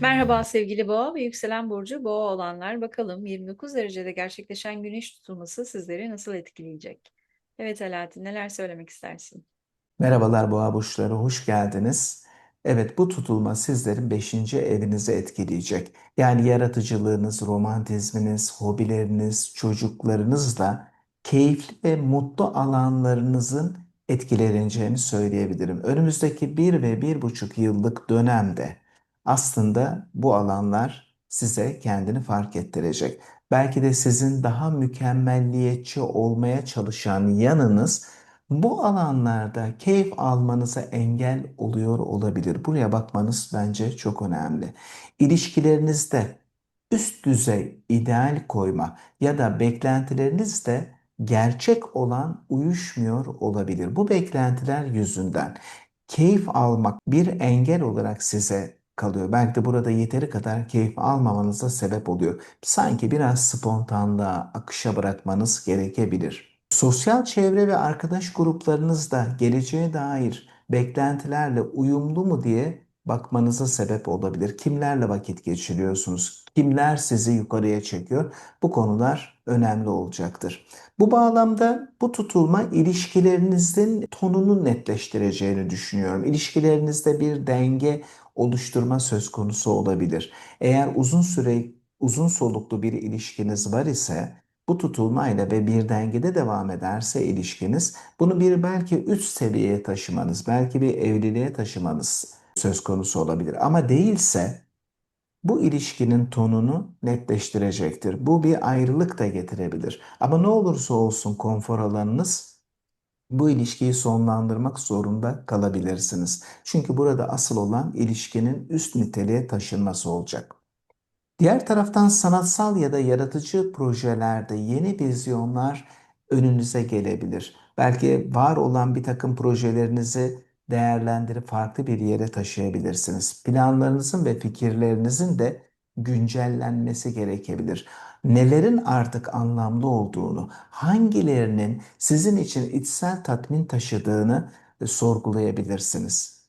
Merhaba sevgili Boğa ve yükselen burcu Boğa olanlar. Bakalım 29 derecede gerçekleşen güneş tutulması sizleri nasıl etkileyecek? Evet Alaaddin neler söylemek istersin? Merhabalar boğa burçları, hoş geldiniz. Evet, bu tutulma sizlerin beşinci evinizi etkileyecek. Yani yaratıcılığınız, romantizminiz, hobileriniz, çocuklarınızla keyifli ve mutlu alanlarınızın etkileneceğini söyleyebilirim. Önümüzdeki bir ve bir buçuk yıllık dönemde aslında bu alanlar size kendini fark ettirecek. Belki de sizin daha mükemmelliyetçi olmaya çalışan yanınız bu alanlarda keyif almanıza engel oluyor olabilir. Buraya bakmanız bence çok önemli. İlişkilerinizde üst düzey ideal koyma ya da beklentilerinizde gerçek olan uyuşmuyor olabilir. Bu beklentiler yüzünden keyif almak bir engel olarak size kalıyor. Belki de burada yeteri kadar keyif almamanıza sebep oluyor. Sanki biraz spontanlığa, akışa bırakmanız gerekebilir. Sosyal çevre ve arkadaş gruplarınız da geleceğe dair beklentilerle uyumlu mu diye bakmanıza sebep olabilir. Kimlerle vakit geçiriyorsunuz? Kimler sizi yukarıya çekiyor? Bu konular önemli olacaktır. Bu bağlamda bu tutulma ilişkilerinizin tonunu netleştireceğini düşünüyorum. İlişkilerinizde bir denge oluşturma söz konusu olabilir. Eğer uzun süre uzun soluklu bir ilişkiniz var ise bu tutulmayla ve bir dengede devam ederse ilişkiniz bunu bir belki üst seviyeye taşımanız, belki bir evliliğe taşımanız söz konusu olabilir. Ama değilse bu ilişkinin tonunu netleştirecektir. Bu bir ayrılık da getirebilir. Ama ne olursa olsun konfor alanınız bu ilişkiyi sonlandırmak zorunda kalabilirsiniz. Çünkü burada asıl olan ilişkinin üst niteliğe taşınması olacak. Diğer taraftan sanatsal ya da yaratıcı projelerde yeni vizyonlar önünüze gelebilir. Belki var olan bir takım projelerinizi değerlendirip farklı bir yere taşıyabilirsiniz. Planlarınızın ve fikirlerinizin de güncellenmesi gerekebilir. Nelerin artık anlamlı olduğunu, hangilerinin sizin için içsel tatmin taşıdığını sorgulayabilirsiniz.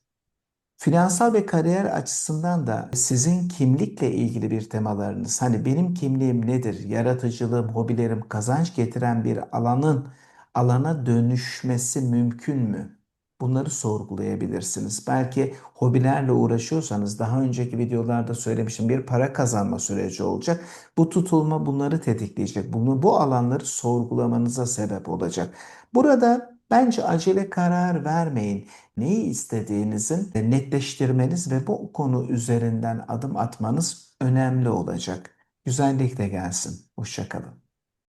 Finansal ve kariyer açısından da sizin kimlikle ilgili bir temalarınız, hani benim kimliğim nedir, yaratıcılığım, hobilerim, kazanç getiren bir alanın alana dönüşmesi mümkün mü? Bunları sorgulayabilirsiniz. Belki hobilerle uğraşıyorsanız daha önceki videolarda söylemiştim bir para kazanma süreci olacak. Bu tutulma bunları tetikleyecek. Bunu bu alanları sorgulamanıza sebep olacak. Burada bence acele karar vermeyin. Neyi istediğinizin netleştirmeniz ve bu konu üzerinden adım atmanız önemli olacak. Güzellik de gelsin. Hoşça kalın.